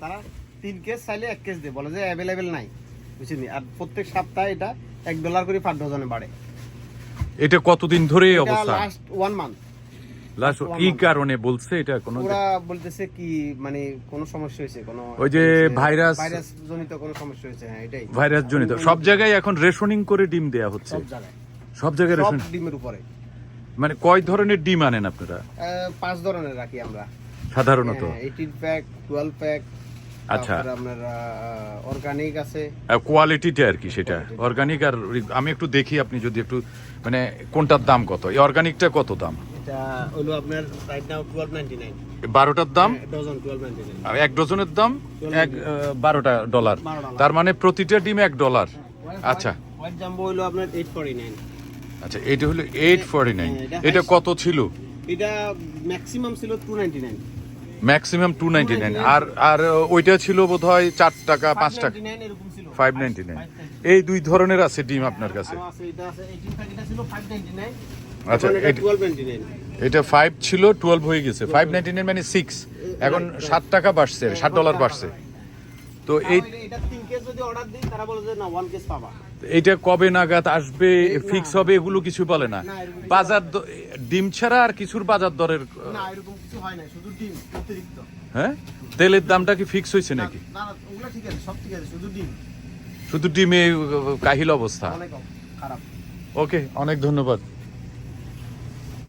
তারা তিন কেস চাইলে এক কেস দেয় বলে যে অ্যাভেলেবেল নাই। বুঝছেন? আর প্রত্যেক সপ্তাহে এটা এক ডলার করে পার ডজনে বাড়ে। এটা কতদিন ধরে অবস্থা? লাস্ট ওয়ান মান্থ লাস্ট কি কারণে বলছে এটা কোনো ওরা বলতেছে কি মানে কোনো সমস্যা হয়েছে কোনো ওই যে ভাইরাস- ভাইরাস জনিত কোনো সমস্যা হয়েছে হ্যাঁ এটাই। ভাইরাস জনিত সব জায়গায় এখন রেশনিং করে ডিম দেয়া হচ্ছে। সব জায়গায়। সব জায়গায় রেশন ডিমের উপরে। মানে কয় ধরনের ডিম আনেন আপনারা? পাঁচ ধরনের রাখি আমরা। সাধারণত। এইটিন প্যাক টুয়েলভ প্যাক আচ্ছা। আপনার অর্গানিক আছে। কোয়ালিটিটা আর কি সেটা। অর্গানিক আর আমি একটু দেখি আপনি যদি একটু মানে কোনটার দাম কত? এই অর্গানিকটা কত দাম? এটা হলো আপনার right now twelve ninety nine বারোটার দাম? ডজন আর এক ডজনের দাম? এক আহ, বারোটা ডলার তার মানে প্রতিটা ডিম এক ডলার আচ্ছা। হোয়াইট জাম্বো হলো আপনার এইট ফর্টি নাইন আচ্ছা এটা হলো এইট ফর্টি নাইন হ্যাঁ, এটা এটা কত ছিল? এটা ম্যাক্সিমাম ছিল two ninety nine maximum two ninety nine আর আর ওইটা ছিল বোধ হয় চার টাকা পাঁচ টাকা। ফাইভ নাইনটি নাইন এই দুই ধরনের আছে ডিম আপনার কাছে। আচ্ছা, এটা ফাইভ ছিল টুয়েলভ হয়ে গেছে। ফাইভ নাইনটি নাইন মানে সিক্স এখন সাত টাকা বাড়ছে ষাট ডলার বাড়ছে। তো এই এটা কবে নাগাদ আসবে ফিক্স হবে এগুলো কিছু বলে না। বাজার ডিম ছাড়া আর কিছুর বাজার দরের হয় হ্যাঁ? তেলের দামটা কি ফিক্স হয়েছে নাকি? শুধু ডিম। কাহিল অবস্থা। খারাপ। ওকে অনেক ধন্যবাদ।